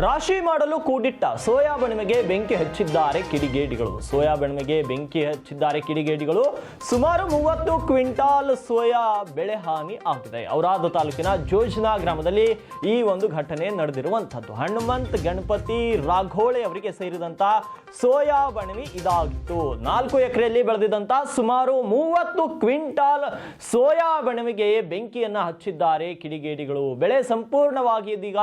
ರಾಶಿ ಮಾಡಲು ಕೂಡಿಟ್ಟ ಸೋಯಾ ಬೆಣ್ಮೆಗೆ ಬೆಂಕಿ ಹಚ್ಚಿದ್ದಾರೆ ಕಿಡಿಗೇಡಿಗಳು. ಸೋಯಾ ಬೆಣ್ಮೆಗೆ ಬೆಂಕಿ ಹಚ್ಚಿದ್ದಾರೆ ಕಿಡಿಗೇಡಿಗಳು. ಸುಮಾರು ಮೂವತ್ತು ಕ್ವಿಂಟಾಲ್ ಸೋಯಾ ಬೆಳೆ ಹಾನಿ ಆಗಿದೆ ಔರಾದ ತಾಲೂಕಿನ ಜೋಜ್ನಾ ಗ್ರಾಮದಲ್ಲಿ ಈ ಒಂದು ಘಟನೆ ನಡೆದಿರುವಂಥದ್ದು. ಹನುಮಂತ್ ಗಣಪತಿ ರಾಘೋಳೆ ಅವರಿಗೆ ಸೇರಿದಂತ ಸೋಯಾ ಬಣವಿ ಇದಾಗಿತ್ತು. ನಾಲ್ಕು ಎಕರೆಯಲ್ಲಿ ಬೆಳೆದಿದ್ದಂಥ ಸುಮಾರು ಮೂವತ್ತು ಕ್ವಿಂಟಾಲ್ ಸೋಯಾ ಬಣವಿಗೆ ಬೆಂಕಿಯನ್ನ ಹಚ್ಚಿದ್ದಾರೆ ಕಿಡಿಗೇಡಿಗಳು. ಬೆಳೆ ಸಂಪೂರ್ಣವಾಗಿ ಇದೀಗ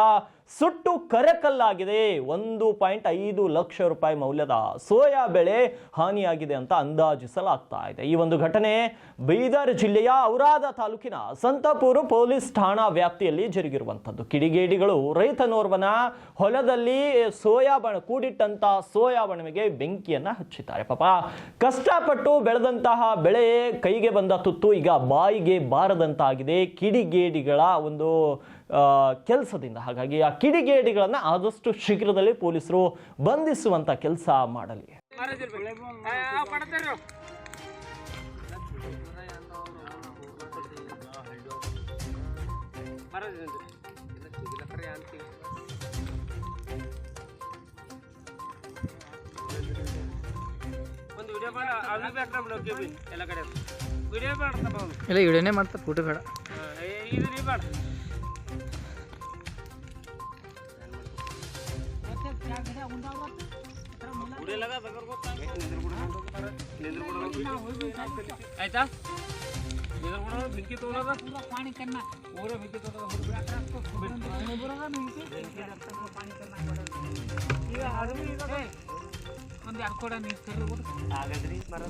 ಸುಟ್ಟು ಕರಕಲ್ಲಾಗಿದೆ. ಒಂದು ಪಾಯಿಂಟ್ ಐದು ಲಕ್ಷ ರೂಪಾಯಿ ಮೌಲ್ಯದ ಸೋಯಾ ಬೆಳೆ ಹಾನಿಯಾಗಿದೆ ಅಂತ ಅಂದಾಜಿಸಲಾಗ್ತಾ ಇದೆ. ಈ ಒಂದು ಘಟನೆ ಬೀದರ್ ಜಿಲ್ಲೆಯ ಔರಾದ ತಾಲೂಕಿನ ಸಂತಪುರ ಪೊಲೀಸ್ ಠಾಣಾ ವ್ಯಾಪ್ತಿಯಲ್ಲಿ ಜರುಗಿರುವಂಥದ್ದು. ಕಿಡಿಗೇಡಿಗಳು ರೈತನೋರ್ವನ ಹೊಲದಲ್ಲಿ ಸೋಯಾ ಬಣ ಕೂಡಿಟ್ಟಂತ ಸೋಯಾ ಬಣವಿಗೆ ಬೆಂಕಿಯನ್ನ ಹಚ್ಚಿದ್ದಾರೆ. ಪಾಪ ಕಷ್ಟಪಟ್ಟು ಬೆಳೆದಂತಹ ಬೆಳೆ ಕೈಗೆ ಬಂದ ತುತ್ತು ಈಗ ಬಾಯಿಗೆ ಬಾರದಂತಾಗಿದೆ. ಕಿಡಿಗೇಡಿಗಳ ಒಂದು ಕೆಲಸದಿಂದ. ಹಾಗಾಗಿ ಆ ಕಿಡಿಗೇಡಿಗಳನ್ನು ಆದಷ್ಟು ಶೀಘ್ರದಲ್ಲಿ ಪೊಲೀಸರು ಬಂಧಿಸುವಂತ ಕೆಲಸ ಮಾಡಲಿ. ಇಲ್ಲ ವಿಡಿಯೋನೇ ಮಾಡ್ತಾ ಫೋಟೋ ಬೇಡ ಆಯ್ತಾ? ನಿಂದ್ರ ಬೆಂಕಿ ತಗೊಳದ ಊರ ಬೆಂಕಿ ಒಂದು ಎರಡು ಕೊಡ ನೀರು ಆಗದ್ರಿ ಮರ